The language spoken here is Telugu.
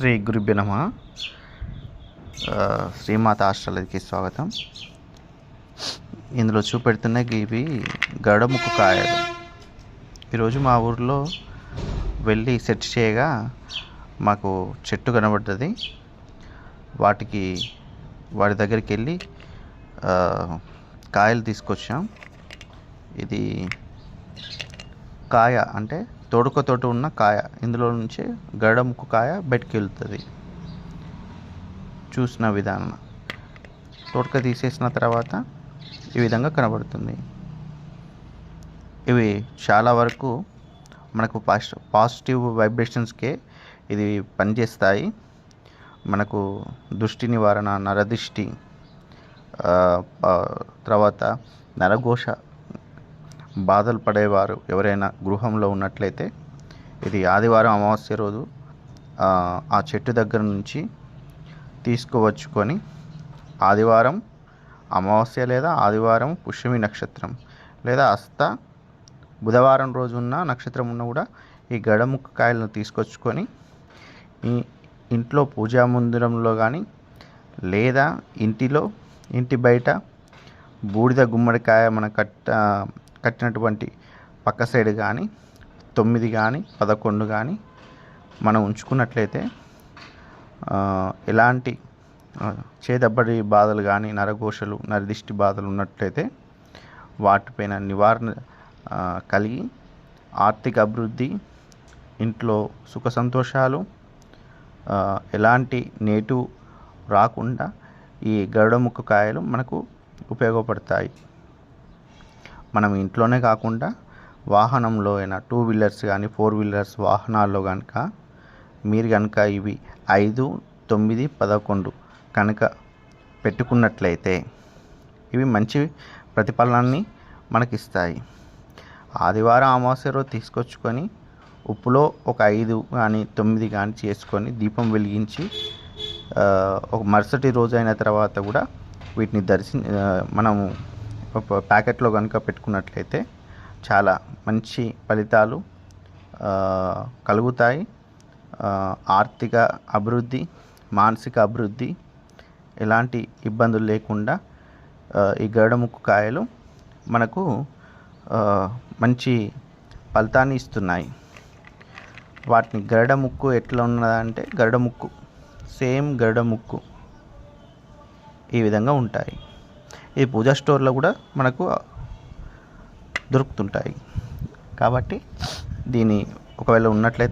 శ్రీ గురుభ్య నమ. శ్రీమాత ఆస్ట్రాలజీకి స్వాగతం. ఇందులో చూపెడుతున్న ఇవి గడముక్కు కాయలు. ఈరోజు మా ఊర్లో వెళ్ళి సెర్చ్ చేయగా మాకు చెట్టు కనబడ్డది. వాటికి వాటి దగ్గరికి వెళ్ళి కాయలు తీసుకొచ్చాం. ఇది కాయ అంటే తోడుకతోటి ఉన్న కాయ. ఇందులో నుంచి గడముక్కు కాయ బయటికి వెళ్తుంది. చూసిన విధానం. తోడుక తీసేసిన తర్వాత ఈ విధంగా కనబడుతుంది. ఇవి చాలా వరకు మనకు పాస్ పాజిటివ్ వైబ్రేషన్స్కే ఇది పనిచేస్తాయి. మనకు దృష్టి నివారణ నరదృష్టి తర్వాత నరఘోష బాధలు పడేవారు ఎవరైనా గృహంలో ఉన్నట్లయితే ఇది ఆదివారం అమావాస్య రోజు ఆ, చెట్టు దగ్గర నుంచి తీసుకువచ్చుకొని ఆదివారం అమావాస్య లేదా ఆదివారం పుష్యమి నక్షత్రం లేదా అస్త బుధవారం రోజు ఉన్న నక్షత్రం ఉన్న కూడా ఈ గడముక్క కాయలను తీసుకొచ్చుకొని ఈ ఇంట్లో పూజా మందిరంలో కానీ లేదా ఇంటిలో ఇంటి బయట బూడిద గుమ్మడికాయ మన కట్ట కట్టినటువంటి పక్క సైడ్ కానీ తొమ్మిది కానీ పదకొండు కానీ మనం ఉంచుకున్నట్లయితే ఎలాంటి చేదబడి చేదబ్బడి బాధలు కానీ నరఘోషలు నరదిష్టి బాధలు ఉన్నట్లయితే వాటిపైన నివారణ కలిగి ఆర్థిక అభివృద్ధి ఇంట్లో సుఖ సంతోషాలు ఎలాంటి నేటు రాకుండా ఈ గరుడముక్క కాయలు మనకు ఉపయోగపడతాయి. మనం ఇంట్లోనే కాకుండా వాహనంలో అయినా టూ వీలర్స్ కానీ ఫోర్ వీలర్స్ వాహనాల్లో కనుక మీరు కనుక ఇవి ఐదు తొమ్మిది పదకొండు కనుక పెట్టుకున్నట్లయితే ఇవి మంచి ప్రతిఫలాన్ని మనకిస్తాయి. ఆదివారం అమావాస్య రోజు తీసుకొచ్చుకొని ఉప్పులో ఒక ఐదు కానీ తొమ్మిది కానీ చేసుకొని దీపం వెలిగించి ఒక మరుసటి రోజు అయిన తర్వాత కూడా వీటిని దర్శి మనము ప్యాకెట్లో కనుక పెట్టుకున్నట్లయితే చాలా మంచి ఫలితాలు కలుగుతాయి. ఆర్థిక అభివృద్ధి మానసిక అభివృద్ధి ఎలాంటి ఇబ్బందులు లేకుండా ఈ గరుడముక్కు కాయలు మనకు మంచి ఫలితాన్ని ఇస్తున్నాయి. వాటిని గరుడ ముక్కు ఎట్లా ఉన్నదంటే గరుడ ముక్కు సేమ్ గరుడ ముక్కు ఈ విధంగా ఉంటాయి. ఈ పూజా స్టోర్లో కూడా మనకు దొరుకుతుంటాయి. కాబట్టి దీని ఒకవేళ ఉన్నట్లయితే